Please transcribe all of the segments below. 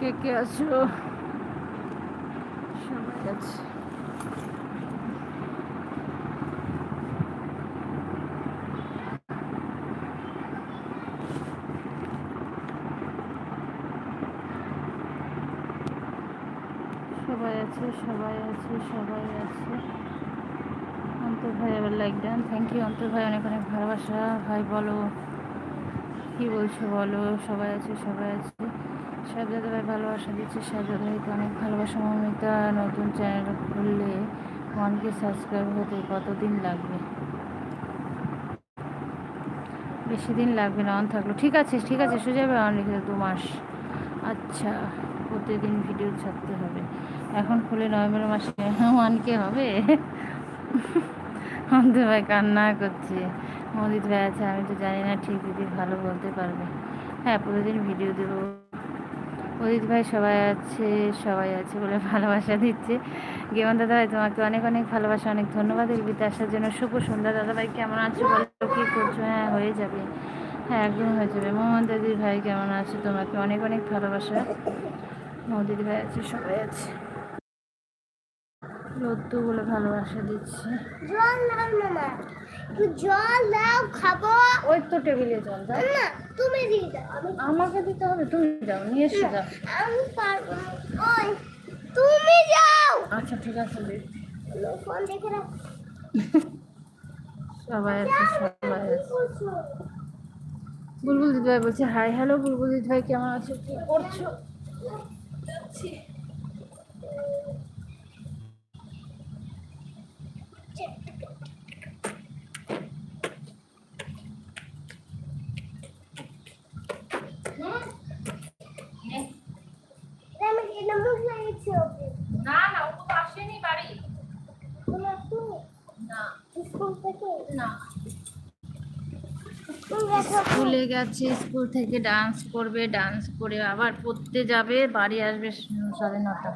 কে কে আছো? সবাই আছে। সবাই আছে সবাই আছে সবাই আছে। অন্তর ভাই, আবার লাইক দেন থ্যাংক ইউ অন্তর ভাই, অনেক অনেক ভালোবাসা। ভাই, বলো, কি বলছো বলো? সবাই আছে সবাই আছে। সাবজাদা ভাই ভালোবাসা দিচ্ছে সাবজাদা ভাইকে অনেক ভালোবাসা। মমিতা, নতুন চ্যানেল খুললে ওয়ানকে সাবস্ক্রাইব হতে কতদিন লাগবে? বেশি দিন লাগবে না, অন থাকল। ঠিক আছে ঠিক আছে, সোজা যাবে অন লিখে দু মাস। আচ্ছা প্রতিদিন ভিডিও ছাড়তে হবে। এখন খুলে নভেম্বর মাসে ওয়ানকে হবে? অন্ত ভাই কান্না করছে। মোদিত ভাই আছে, আমি তো জানি না ঠিক দিদি ভালো বলতে পারবে। হ্যাঁ প্রতিদিন ভিডিও দেবো। অদিত ভাই সবাই আছে সবাই আছে বলে ভালোবাসা দিচ্ছে। গেমন দাদা ভাই, তোমাকে অনেক অনেক ভালোবাসা, অনেক ধন্যবাদ। এলবিতে আসার জন্য শুভ সন্ধ্যা। দাদা ভাই, কেমন আছো বলো? কী করছ? হ্যাঁ হয়ে যাবে। হ্যাঁ একদম হয়ে যাবে। মোহাম্মদ দাদির ভাই, কেমন আছো? তোমাকে অনেক অনেক ভালোবাসা। মোদির ভাই আছে, সবাই আছে। লদ্দু বলে ভালোবাসা দিচ্ছে। জল দাও খাব। ওই তো টেবিলে জল দাও। না তুমি দিয়ে দাও। আমাকে দিতে হবে তুমি যাও নিয়ে এসে যাও। আমি পারব ওই তুমি যাও। আচ্ছা ঠিক আছে। ফোন দেখে রাখ। সবাই আছে সবাই আছে। বুলবুল দিদি ভাই বলছে হাই হ্যালো বুলবুল দিদি ভাই কেমন আছো? কি করছ যাচ্ছি। আমি এটা মুখ লাগিয়েছি ওকে না না ও তো আসেনি বাড়ি। তুমি আসুনি? না। স্কুল থেকে? না। স্কুলে গেছে স্কুল থেকে ডান্স করবে ডান্স করে আবার পড়তে যাবে বাড়ি আসবে সাড়ে নটা।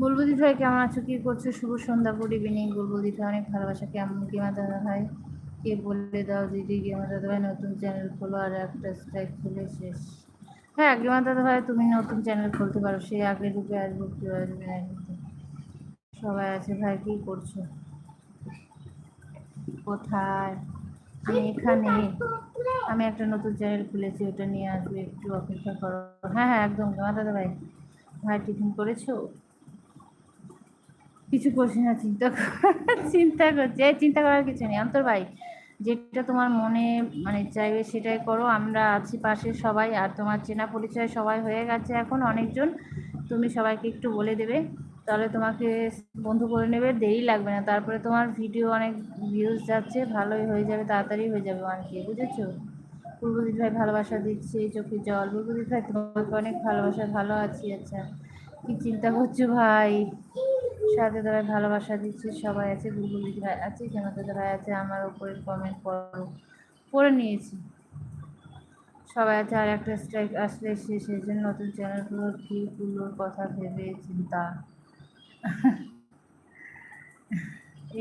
বুলবুদি ভাই কেমন আছো? কি করছ? শুভ সন্ধ্যা গুড ইভিনিং। বুলবুদি ভাই অনেক ভালোবাসা। কেমন গেমা দাদা ভাই কে বলে দাও দিদি গেমা দাদা ভাই নতুন চ্যানেল খোলো আর একটা স্ট্রাইক খুলে শেষ? হ্যাঁ গেমা দাদা ভাই তুমি নতুন চ্যানেল খুলতে পারো, সে আগে রূপে আসব, কেউ আসবে সবাই আছে, ভাই কি করছ? কোথায়? আমি এখানে? আমি একটা নতুন চ্যানেল খুলেছি, ওটা নিয়ে আসবে, একটু অপেক্ষা করো। হ্যাঁ হ্যাঁ একদম গেমা দাদা ভাই ভাই টিফিন করেছ? কিছু করছি না, চিন্তা চিন্তা করছি, এই চিন্তা করার কিছু নেই। অন্তর ভাই, যেটা তোমার মনে মানে চাইবে সেটাই করো। আমরা আছি পাশে সবাই, আর তোমার চেনা পরিচয় সবাই হয়ে গেছে এখন অনেকজন। তুমি সবাইকে একটু বলে দেবে। তাহলে তোমাকে বন্ধু করে নেবে, দেরি লাগবে না। তারপরে তোমার ভিডিও অনেক ভিউজ যাচ্ছে, ভালোই হয়ে যাবে, তাড়াতাড়ি হয়ে যাবে অনেকে, বুঝেছ? পূর্বজিৎ ভাই ভালোবাসা দিচ্ছে চোখে জল। পূর্বজিৎ ভাই, তোমাকে অনেক ভালোবাসা, ভালো আছি আচ্ছা। কি চিন্তা করছ ভাই? সাথে ভাই ভালোবাসা দিচ্ছে, সবাই আছে গুগল দিদি ভাই আছে কেমাতে ভাই আছে, আমার উপরে কমেন্ট করো। পড়ে নিয়েছি। সবাই আছে, আর একটা স্ট্রাইক আসলে সে সেই জন্য নতুন চ্যানেলগুলো কি গুলোর কথা ভেবে চিন্তা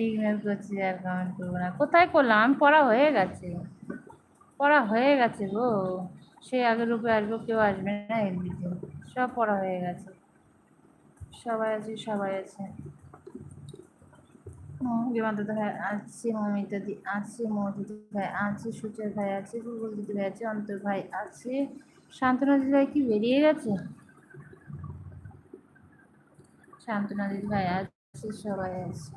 ইগনোর করছি, আর কমেন্ট করব না। কোথায় করলাম? পড়া হয়ে গেছে। পড়া হয়ে গেছে গো। সে আগের রূপে আসব, কেউ আসবে না এমনিতে। সব পড়া হয়ে গেছে। সবাই আছে সবাই আছে। বিমান দিদি ভাই আছে, মমিতা দি আছে মৌদিদি ভাই আছে সুচার ভাই আছে, গুগল দিদি ভাই আছে, অন্তর ভাই আছে। শান্তনা দিদি ভাই কি বেরিয়ে গেছে? শান্তনা দিদি ভাই আছে, সবাই আছে।